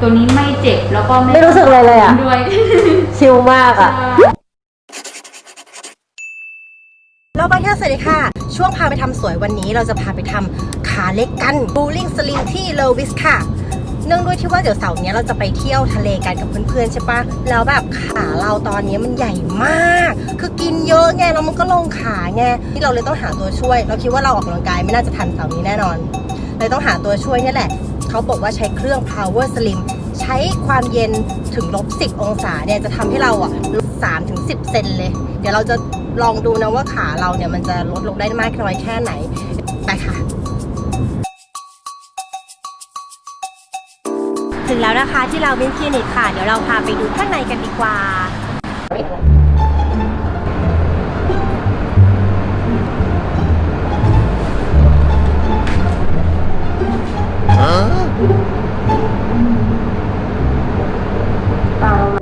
ตัวนี้ไม่เจ็บแล้วก็ไม่รู้สึกอะไรเลยอะ ด้วย ชิลมากอะเราบางแค่สวัสดีค่ะ ช่วงพาไปทำสวยวันนี้เราจะพาไปทำขาเล็กกันบูลิงสลิงที่เลวิสค่ะ เนื่องด้วยที่ว่าเดี๋ยวเสาร์เนี้ยเราจะไปเที่ยวทะเลกันกับเพื่อนๆใช่ปะแล้วแบบขาเราตอนนี้มันใหญ่มาก คือกินเยอะไงแล้วมันก็ลงขาไงที่เราเลยต้องหาตัวช่วย เราคิดว่าเราออกกำลังกายไม่น่าจะทันเสาร์นี้แน่นอน เลยต้องหาตัวช่วยเนี่ยแหละ เขาบอกว่าใช้เครื่อง power slim ใช้ความเย็นถึงลบ10 องศาเนี่ยจะทำให้เราอะลด3ถึง10 เซนเลย เดี๋ยวเราจะลองดูนะว่าขาเราเนี่ยมันจะลดลงได้มากน้อยแค่ไหน ไปค่ะ ถึงแล้วนะคะที่เราวินคลินิกค่ะ เดี๋ยวเราพาไปดูข้างในกันดีกว่า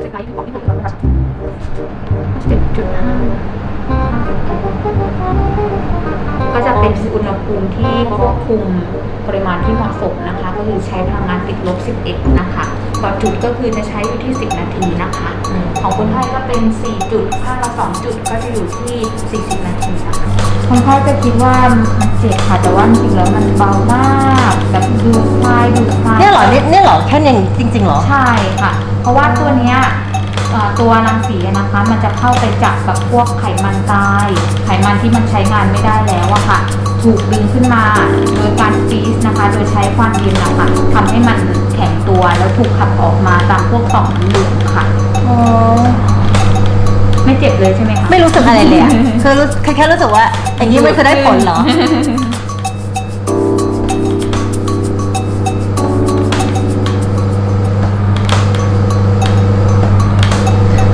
จะใช้ของที่ถูกต้องสิบจุดห้าก็จะเป็นอุณหภูมิที่ควบคุมปริมาณที่เหมาะสมนะคะ ก็คือใช้พลังงานติดลบ 11 นะคะ ต่อจุดก็คือจะใช้อยู่ที่ 10 นาทีนะคะ ของคนไข้ก็เป็น 4 จุดถ้าเรา2จุดก็จะอยู่ที่ 40 นาทีนะคะคนไข้จะคิดว่ามันเจ็บค่ะแต่ว่าจริงๆแล้วมันเบามากแบบดูดคลายดูดคลายเนี่ยเหรอเนี่ยเนี่ยเหรอแค่เนี้จริงๆเหรอ ใช่ค่ะเพ ราะว่าตัวเนี้ยเอ่อตัวรังสีอะนะคะ มันจะเข้าไปจับกับพวกไขมันตาย ไขมันที่มันใช้งานไม่ได้แล้วอะค่ะ ถูกดึงขึ้นมาโดยการฟรีซนะคะ โดยใช้ความเย็นนะคะทำให้มันแข็งตัวแล้วถูกขับออกมาตามพวกต่อมน้ำเหลืองค่ะอ๋อไม่เจ็บเลยใช่ไหมคะไม่รู้สึกอะไรเลยอะคือรู้แค่แค่รู้สึกว่าอย่างนี้มันคือได้ผลเหรอ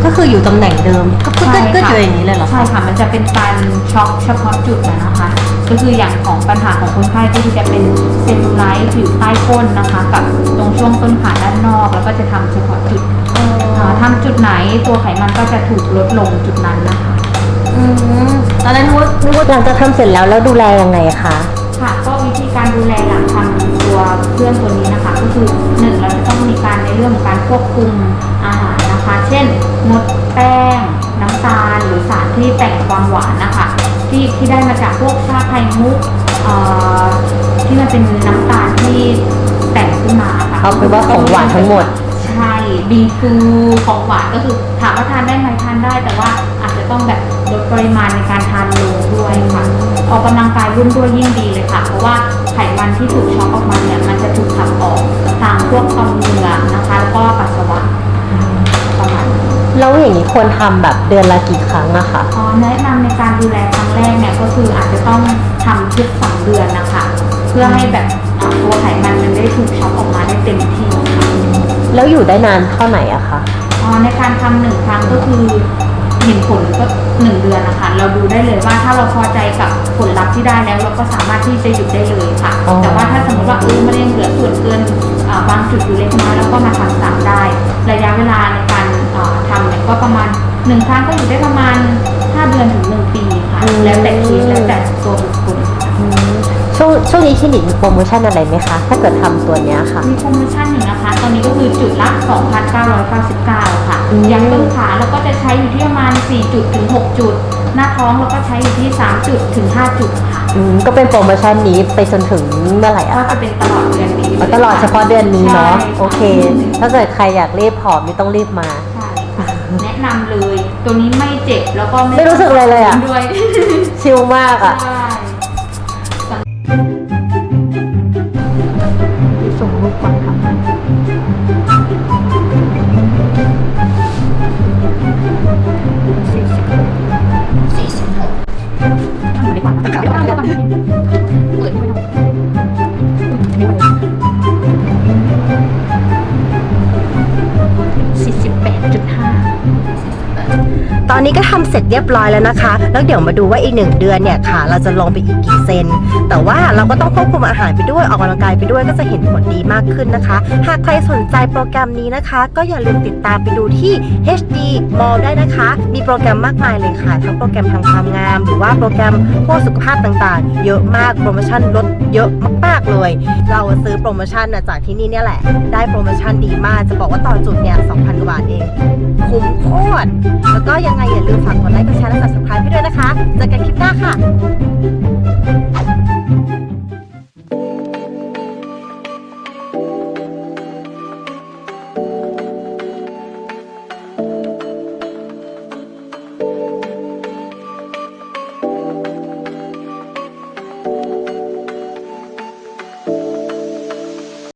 ก็คืออยู่ตำแหน่งเดิม ก็ก็ใช่ก็ค่ะอยู่อย่างนี้เลยเหรอใช่ค่ะ มันจะเป็นการช็อกเฉพาะจุดอะนะคะ ก็คืออย่างของปัญหาของคนไข้ก็คือจะเป็นเซลลูไลท์อยู่ใต้ก้นนะคะ กับตรงช่วงต้นขาด้านนอก แล้วก็จะทำเฉพาะจุดอ่าทำจุดไหนตัวไขมันก็จะถูกลดลงจุดนั้นนะคะ อืมตอนแรกนึกว่านึกว่าหลังจากทำเสร็จแล้วแล้วดูแลยังไงคะ ค่ะก็วิธีการดูแลหลังทำตัวเครื่องตัวนี้นะคะ ก็คือหนึ่งเราจะต้องมีการในเรื่องของการควบคุมอาหารนะคะ เช่นงดแป้ง น้ำตาลหรือสารที่แต่งความหวานนะคะ ที่ที่ได้มาจากพวกชาไข่มุกเอ่อที่มันเป็นน้ำตาลที่แต่งขึ้นมาค่ะเอาเป็นว่าของหวานทั้งหมด ใช่บีฟูของหวานก็คือถามว่าทานได้ไหมทานได้ แต่ว่าอาจจะต้องแบบลดปริมาณในการทานลงด้วยค่ะออกกำลังกายร่วมด้วยยิ่งดีเลยค่ะ เพราะว่าไขมันที่ถูกช็อกออกมาเนี่ยมันจะถูกขับออกทางพวกต่อมเหงื่อนะคะแล้วก็ปัสสาวะประมาณนี้ แล้วอย่างนี้ควรทำแบบเดือนละกี่ครั้งอะคะอ๋อแนะนำในการดูแลครั้งแรกเนี่ยก็คืออาจจะต้องทำทุกสองเดือนนะคะ เพื่อให้แบบอ่าตัวไขมันมันได้ถูกช็อกออกมาได้เต็มที่ค่ะแล้วอยู่ได้นานเท่าไหร่อะคะอ๋อในการทำหนึ่งครั้งก็คือเห็นผลก็หนึ่งเดือนนะคะ เราดูได้เลยว่าถ้าเราพอใจกับผลลัพธ์ที่ได้แล้ว เราก็สามารถที่จะหยุดได้เลยค่ะ แต่ว่าถ้าสมมติว่าเออมันยังเหลือส่วนเกินอ่าบางจุดอยู่เล็กน้อยแล้วก็มาทำซ้ำได้ ระยะเวลาในการอ่า ทำเนี่ยก็ประมาณหนึ่งครั้งก็อยู่ได้ประมาณ 5 เดือนถึง 1 ปีค่ะแล้วแต่เคสแล้วแต่ตัวบุคคลค่ะช่วงช่วงนี้คลินิกมีโปรโมชั่นอะไรไหมคะ ถ้าเกิดทำตัวเนี้ยค่ะ มีโปรโมชั่นหนึ่งนะคะ ตอนนี้ก็คือจุดละ 2,999 ค่ะ อืม อย่างต้นขาเราก็จะใช้อยู่ที่ประมาณ 4 จุดถึง 6 จุด หน้าท้องเราก็ใช้อยู่ที่ 3 จุดถึง 5 จุดค่ะอืมก็เป็นโปรโมชั่นนี้ไปจนถึงเมื่อไหร่ก็อะจะเป็นตลอดเดือนนี้อ๋อตลอดเฉพาะเดือนนี้เนาะใช่ โอเค ถ้าเกิดใครอยากรีบผอมนี่ต้องรีบมาใช่ค่ะ แนะนำเลย ตัวนี้ไม่เจ็บแล้วก็ไม่รู้สึกอะไรเลยอะ ด้วยชิลมากอะใช่ อนนี้ก็ทำเสร็จเรียบร้อยแล้วนะคะ แล้วเดี๋ยวมาดูว่าอีกหนึ่งเดือนเนี่ยค่ะ เราจะลงไปอีกกี่เซน แต่ว่าเราก็ต้องควบคุมอาหารไปด้วยออกกำลังกายไปด้วยก็จะเห็นผลดีมากขึ้นนะคะ หากใครสนใจโปรแกรมนี้นะคะ ก็อย่าลืมติดตามไปดูที่ HD Mall ได้นะคะ มีโปรแกรมมากมายเลยค่ะ ทั้งโปรแกรมทางความงาม หรือว่าโปรแกรมพวกสุขภาพต่างๆ เยอะมากโปรโมชั่นลดเยอะมากๆเลย เราซื้อโปรโมชั่นนะจากที่นี่เนี่ยแหละ ได้โปรโมชั่นดีมากจะบอกว่าต่อจุดเนี่ย2,000กว่าบาทเองคุ้มโคตรแล้วก็ยังไงอย่าลืมฝากกดไลค์กดแชร์และ subscribe ให้ด้วยนะคะเจอกันคลิปหน้าค่ะ